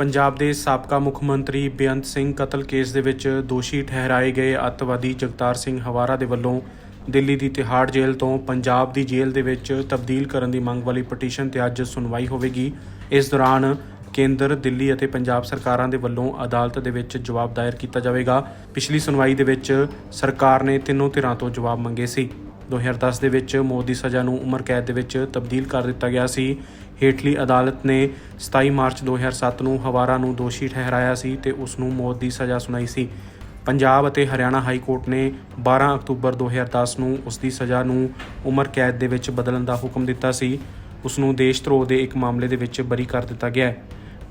ਪੰਜਾਬ ਦੇ ਸਾਬਕਾ ਮੁੱਖ ਮੰਤਰੀ ਬੇਅੰਤ ਸਿੰਘ ਕਤਲ ਕੇਸ ਦੇ ਵਿੱਚ ਦੋਸ਼ੀ ਠਹਿਰਾਏ ਗਏ ਅੱਤਵਾਦੀ ਜਗਤਾਰ ਸਿੰਘ ਹਵਾਰਾ ਦੇ ਵੱਲੋਂ ਦਿੱਲੀ ਦੀ ਤਿਹਾੜ ਜੇਲ੍ਹ ਤੋਂ ਪੰਜਾਬ ਦੀ ਜੇਲ੍ਹ ਦੇ ਵਿੱਚ ਤਬਦੀਲ ਕਰਨ ਦੀ ਮੰਗ ਵਾਲੀ ਪਟੀਸ਼ਨ ਤੇ ਅੱਜ ਸੁਣਵਾਈ ਹੋਵੇਗੀ। ਇਸ ਦੌਰਾਨ ਕੇਂਦਰ, ਦਿੱਲੀ ਅਤੇ ਪੰਜਾਬ ਸਰਕਾਰਾਂ ਦੇ ਵੱਲੋਂ ਅਦਾਲਤ ਦੇ ਵਿੱਚ ਜਵਾਬ ਦਾਇਰ ਕੀਤਾ ਜਾਵੇਗਾ। ਪਿਛਲੀ ਸੁਣਵਾਈ ਦੇ ਵਿੱਚ ਸਰਕਾਰ ਨੇ ਤਿੰਨੋਂ ਧਿਰਾਂ ਤੋਂ ਜਵਾਬ ਮੰਗੇ ਸੀ। 2010 ਦੇ ਵਿੱਚ ਮੌਤ ਦੀ ਸਜ਼ਾ ਨੂੰ ਉਮਰ ਕੈਦ ਦੇ ਵਿੱਚ ਤਬਦੀਲ ਕਰ ਦਿੱਤਾ ਗਿਆ ਸੀ। ਹੇਠਲੀ ਅਦਾਲਤ ਨੇ 27 ਮਾਰਚ 2007 ਨੂੰ ਹਵਾਰਾ ਨੂੰ ਦੋਸ਼ੀ ਠਹਿਰਾਇਆ ਸੀ ਤੇ ਉਸ ਨੂੰ ਮੌਤ ਦੀ ਸਜ਼ਾ ਸੁਣਾਈ ਸੀ। ਪੰਜਾਬ ਅਤੇ ਹਰਿਆਣਾ ਹਾਈ ਕੋਰਟ ਨੇ 12 ਅਕਤੂਬਰ 2010 ਨੂੰ ਉਸ ਦੀ ਸਜ਼ਾ ਨੂੰ ਉਮਰ ਕੈਦ ਦੇ ਵਿੱਚ ਬਦਲਣ ਦਾ ਹੁਕਮ ਦਿੱਤਾ ਸੀ। ਉਸ ਨੂੰ ਦੇਸ਼ ਧਰੋਹ ਦੇ ਇੱਕ ਮਾਮਲੇ ਦੇ ਵਿੱਚ ਬਰੀ ਕਰ ਦਿੱਤਾ ਗਿਆ ਹੈ।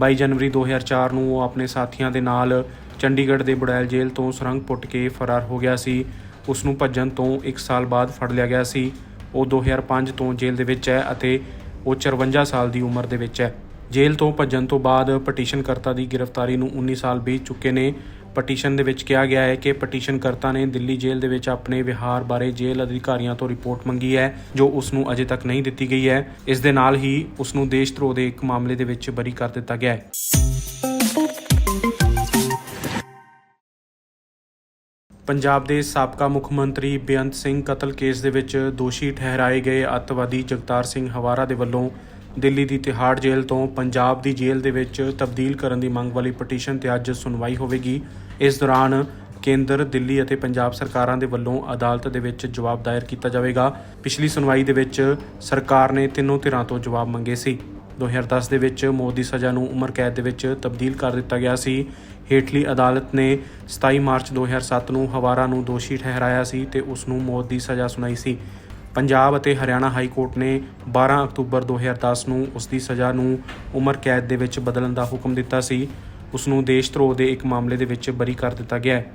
22 ਜਨਵਰੀ 2004 ਨੂੰ ਉਹ ਆਪਣੇ ਸਾਥੀਆਂ ਦੇ ਨਾਲ ਚੰਡੀਗੜ੍ਹ ਦੇ ਬੁੜੈਲ ਜੇਲ੍ਹ ਤੋਂ ਸੁਰੰਗ ਪੁੱਟ ਕੇ ਫਰਾਰ ਹੋ ਗਿਆ ਸੀ। ਉਸ ਨੂੰ ਭੱਜਣ ਤੋਂ 1 ਸਾਲ ਬਾਅਦ ਫੜ ਲਿਆ ਗਿਆ ਸੀ। ਉਹ 2005 ਤੋਂ ਜੇਲ੍ਹ ਦੇ ਵਿੱਚ ਹੈ ਅਤੇ ਉਹ 54 ਸਾਲ ਦੀ ਉਮਰ ਦੇ ਵਿੱਚ ਹੈ। ਜੇਲ੍ਹ ਤੋਂ ਭੱਜਣ ਤੋਂ ਬਾਅਦ ਪਟੀਸ਼ਨਕਰਤਾ ਦੀ ਗ੍ਰਿਫਤਾਰੀ ਨੂੰ 19 ਸਾਲ ਬੀਤ ਚੁੱਕੇ ਨੇ। ਪਟੀਸ਼ਨ ਦੇ ਵਿੱਚ ਕਿਹਾ ਗਿਆ ਹੈ ਕਿ ਪਟੀਸ਼ਨਕਰਤਾ ਨੇ ਦਿੱਲੀ ਜੇਲ੍ਹ ਦੇ ਵਿੱਚ ਆਪਣੇ ਵਿਹਾਰ ਬਾਰੇ ਜੇਲ੍ਹ ਅਧਿਕਾਰੀਆਂ ਤੋਂ ਰਿਪੋਰਟ ਮੰਗੀ ਹੈ, ਜੋ ਉਸ ਨੂੰ ਅਜੇ ਤੱਕ ਨਹੀਂ ਦਿੱਤੀ ਗਈ ਹੈ। ਇਸ ਦੇ ਨਾਲ ਹੀ ਉਸ ਨੂੰ ਦੇਸ਼ ਧਰੋਹ ਦੇ ਇੱਕ ਮਾਮਲੇ ਦੇ ਵਿੱਚ ਬਰੀ ਕਰ ਦਿੱਤਾ ਗਿਆ ਹੈ। ਪੰਜਾਬ ਦੇ ਸਾਬਕਾ ਮੁੱਖ ਮੰਤਰੀ ਬੇਅੰਤ ਸਿੰਘ ਕਤਲ ਕੇਸ ਦੇ ਵਿੱਚ ਦੋਸ਼ੀ ਠਹਿਰਾਏ ਗਏ ਅੱਤਵਾਦੀ ਜਗਤਾਰ ਸਿੰਘ ਹਵਾਰਾ ਦੇ ਵੱਲੋਂ ਦਿੱਲੀ ਦੀ ਤਿਹਾੜ ਜੇਲ੍ਹ ਤੋਂ ਪੰਜਾਬ ਦੀ ਜੇਲ੍ਹ ਦੇ ਵਿੱਚ ਤਬਦੀਲ ਕਰਨ ਦੀ ਮੰਗ ਵਾਲੀ ਪਟੀਸ਼ਨ ਤੇ ਅੱਜ ਸੁਣਵਾਈ ਹੋਵੇਗੀ। ਇਸ ਦੌਰਾਨ ਕੇਂਦਰ, ਦਿੱਲੀ ਅਤੇ ਪੰਜਾਬ ਸਰਕਾਰਾਂ ਦੇ ਵੱਲੋਂ ਅਦਾਲਤ ਦੇ ਵਿੱਚ ਜਵਾਬ ਦਾਇਰ ਕੀਤਾ ਜਾਵੇਗਾ। ਪਿਛਲੀ ਸੁਣਵਾਈ ਦੇ ਵਿੱਚ ਸਰਕਾਰ ਨੇ ਤਿੰਨੋਂ ਧਿਰਾਂ ਤੋਂ ਜਵਾਬ ਮੰਗੇ ਸੀ। 2010 ਦੇ ਵਿੱਚ ਮੌਤ ਦੀ ਸਜ਼ਾ ਨੂੰ ਉਮਰ ਕੈਦ ਦੇ ਵਿੱਚ ਤਬਦੀਲ ਕਰ ਦਿੱਤਾ ਗਿਆ ਸੀ। ਹੇਠਲੀ ਅਦਾਲਤ ਨੇ 27 ਮਾਰਚ 2007 ਨੂੰ ਹਵਾਰਾ ਨੂੰ ਦੋਸ਼ੀ ਠਹਿਰਾਇਆ ਸੀ ਤੇ ਉਸ ਨੂੰ ਮੌਤ ਦੀ ਸਜ਼ਾ ਸੁਣਾਈ ਸੀ। ਪੰਜਾਬ ਅਤੇ ਹਰਿਆਣਾ ਹਾਈ ਕੋਰਟ ਨੇ 12 ਅਕਤੂਬਰ 2010 ਨੂੰ ਉਸ ਦੀ ਸਜ਼ਾ ਨੂੰ ਉਮਰ ਕੈਦ ਦੇ ਵਿੱਚ ਬਦਲਣ ਦਾ ਹੁਕਮ ਦਿੱਤਾ ਸੀ। ਉਸ ਨੂੰ ਦੇਸ਼ ਧਰੋਹ ਦੇ ਇੱਕ ਮਾਮਲੇ ਦੇ ਵਿੱਚ ਬਰੀ ਕਰ ਦਿੱਤਾ ਗਿਆ ਹੈ।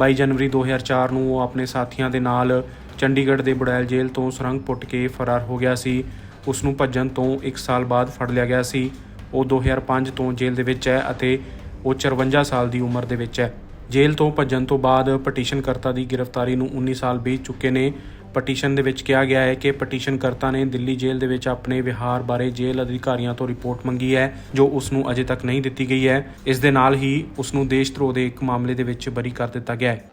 22 ਜਨਵਰੀ 2004 ਨੂੰ ਉਹ ਆਪਣੇ ਸਾਥੀਆਂ ਦੇ ਨਾਲ ਚੰਡੀਗੜ੍ਹ ਦੇ ਬੁੜੈਲ ਜੇਲ੍ਹ ਤੋਂ ਸੁਰੰਗ ਪੁੱਟ ਕੇ ਫਰਾਰ ਹੋ ਗਿਆ ਸੀ। ਉਸ ਨੂੰ ਭੱਜਣ ਤੋਂ 1 ਸਾਲ ਬਾਅਦ ਫੜ ਲਿਆ ਗਿਆ ਸੀ। ਉਹ 2005 ਤੋਂ ਜੇਲ੍ਹ ਦੇ ਵਿੱਚ ਹੈ ਅਤੇ ਉਹ 54 ਸਾਲ ਦੀ ਉਮਰ ਦੇ ਵਿੱਚ ਹੈ। ਜੇਲ੍ਹ ਤੋਂ ਭੱਜਣ ਤੋਂ ਬਾਅਦ ਪਟੀਸ਼ਨਕਰਤਾ ਦੀ ਗ੍ਰਿਫਤਾਰੀ ਨੂੰ 19 ਸਾਲ ਬੀਤ ਚੁੱਕੇ ਨੇ। ਪਟੀਸ਼ਨ ਦੇ ਵਿੱਚ ਕਿਹਾ ਗਿਆ ਹੈ ਕਿ ਪਟੀਸ਼ਨਕਰਤਾ ਨੇ ਦਿੱਲੀ ਜੇਲ੍ਹ ਦੇ ਵਿੱਚ ਆਪਣੇ ਵਿਹਾਰ ਬਾਰੇ ਜੇਲ੍ਹ ਅਧਿਕਾਰੀਆਂ ਤੋਂ ਰਿਪੋਰਟ ਮੰਗੀ ਹੈ, ਜੋ ਉਸ ਨੂੰ ਅਜੇ ਤੱਕ ਨਹੀਂ ਦਿੱਤੀ ਗਈ ਹੈ। ਇਸ ਦੇ ਨਾਲ ਹੀ ਉਸ ਨੂੰ ਦੇਸ਼ ਧਰੋਹ ਦੇ ਇੱਕ ਮਾਮਲੇ ਦੇ ਵਿੱਚ ਬਰੀ ਕਰ ਦਿੱਤਾ ਗਿਆ ਹੈ।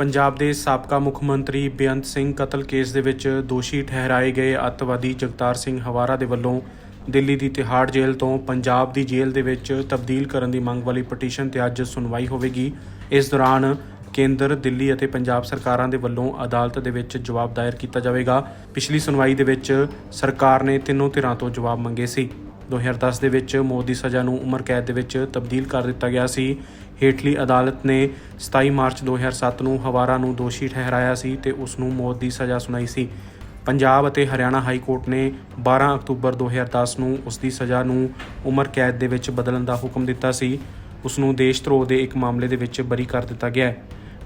ਪੰਜਾਬ ਦੇ ਸਾਬਕਾ ਮੁੱਖ ਮੰਤਰੀ ਬੇਅੰਤ ਸਿੰਘ ਕਤਲ ਕੇਸ ਦੇ ਵਿੱਚ ਦੋਸ਼ੀ ਠਹਿਰਾਏ ਗਏ ਅੱਤਵਾਦੀ ਜਗਤਾਰ ਸਿੰਘ ਹਵਾਰਾ ਦੇ ਵੱਲੋਂ ਦਿੱਲੀ ਦੀ ਤਿਹਾੜ ਜੇਲ੍ਹ ਤੋਂ ਪੰਜਾਬ ਦੀ ਜੇਲ੍ਹ ਦੇ ਵਿੱਚ ਤਬਦੀਲ ਕਰਨ ਦੀ ਮੰਗ ਵਾਲੀ ਪਟੀਸ਼ਨ ਤੇ ਅੱਜ ਸੁਣਵਾਈ ਹੋਵੇਗੀ। ਇਸ ਦੌਰਾਨ ਕੇਂਦਰ, ਦਿੱਲੀ ਅਤੇ ਪੰਜਾਬ ਸਰਕਾਰਾਂ ਦੇ ਵੱਲੋਂ ਅਦਾਲਤ ਦੇ ਵਿੱਚ ਜਵਾਬ ਦਾਇਰ ਕੀਤਾ ਜਾਵੇਗਾ। ਪਿਛਲੀ ਸੁਣਵਾਈ ਦੇ ਵਿੱਚ ਸਰਕਾਰ ਨੇ ਤਿੰਨੋਂ ਧਿਰਾਂ ਤੋਂ ਜਵਾਬ ਮੰਗੇ ਸੀ। 2010 ਦੇ ਵਿੱਚ ਮੌਤ ਦੀ ਸਜ਼ਾ ਨੂੰ ਉਮਰ ਕੈਦ ਦੇ ਵਿੱਚ ਤਬਦੀਲ ਕਰ ਦਿੱਤਾ ਗਿਆ ਸੀ। ਹੇਠਲੀ ਅਦਾਲਤ ਨੇ 27 ਮਾਰਚ 2007 ਨੂੰ ਹਵਾਰਾ ਨੂੰ ਦੋਸ਼ੀ ਠਹਿਰਾਇਆ ਸੀ ਤੇ ਉਸ ਨੂੰ ਮੌਤ ਦੀ ਸਜ਼ਾ ਸੁਣਾਈ ਸੀ। ਪੰਜਾਬ ਅਤੇ ਹਰਿਆਣਾ ਹਾਈ ਕੋਰਟ ਨੇ 12 ਅਕਤੂਬਰ 2010 ਨੂੰ ਉਸ ਦੀ ਸਜ਼ਾ ਨੂੰ ਉਮਰ ਕੈਦ ਦੇ ਵਿੱਚ ਬਦਲਣ ਦਾ ਹੁਕਮ ਦਿੱਤਾ ਸੀ। ਉਸ ਨੂੰ ਦੇਸ਼ ਧਰੋਹ ਦੇ ਇੱਕ ਮਾਮਲੇ ਦੇ ਵਿੱਚ ਬਰੀ ਕਰ ਦਿੱਤਾ ਗਿਆ ਹੈ।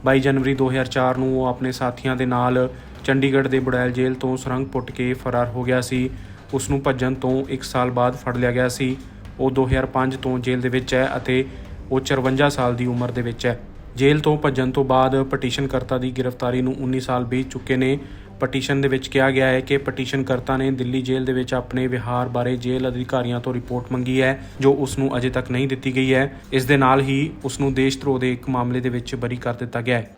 22 ਜਨਵਰੀ 2004 ਨੂੰ ਉਹ ਆਪਣੇ ਸਾਥੀਆਂ ਦੇ ਨਾਲ ਚੰਡੀਗੜ੍ਹ ਦੇ ਬੁੜੈਲ ਜੇਲ੍ਹ ਤੋਂ ਸੁਰੰਗ ਪੁੱਟ ਕੇ ਫਰਾਰ ਹੋ ਗਿਆ ਸੀ। ਉਸ ਨੂੰ ਭੱਜਣ ਤੋਂ 1 ਸਾਲ ਬਾਅਦ ਫੜ ਲਿਆ ਗਿਆ ਸੀ। ਉਹ 2005 ਤੋਂ ਜੇਲ੍ਹ ਦੇ ਵਿੱਚ ਹੈ ਅਤੇ ਉਹ 54 ਸਾਲ ਦੀ ਉਮਰ ਦੇ ਵਿੱਚ ਹੈ। ਜੇਲ੍ਹ ਤੋਂ ਭੱਜਣ ਤੋਂ ਬਾਅਦ ਪਟੀਸ਼ਨਕਰਤਾ ਦੀ ਗ੍ਰਿਫਤਾਰੀ ਨੂੰ 19 ਸਾਲ ਬੀਤ ਚੁੱਕੇ ਨੇ। ਪਟੀਸ਼ਨ ਦੇ ਵਿੱਚ ਕਿਹਾ ਗਿਆ ਹੈ ਕਿ ਪਟੀਸ਼ਨਕਰਤਾ ਨੇ ਦਿੱਲੀ ਜੇਲ੍ਹ ਦੇ ਵਿੱਚ ਆਪਣੇ ਵਿਹਾਰ ਬਾਰੇ ਜੇਲ੍ਹ ਅਧਿਕਾਰੀਆਂ ਤੋਂ ਰਿਪੋਰਟ ਮੰਗੀ ਹੈ, ਜੋ ਉਸ ਨੂੰ ਅਜੇ ਤੱਕ ਨਹੀਂ ਦਿੱਤੀ ਗਈ ਹੈ। ਇਸ ਦੇ ਨਾਲ ਹੀ ਉਸ ਨੂੰ ਦੇਸ਼ ਧਰੋਹ ਦੇ ਇੱਕ ਮਾਮਲੇ ਦੇ ਵਿੱਚ ਬਰੀ ਕਰ ਦਿੱਤਾ ਗਿਆ ਹੈ।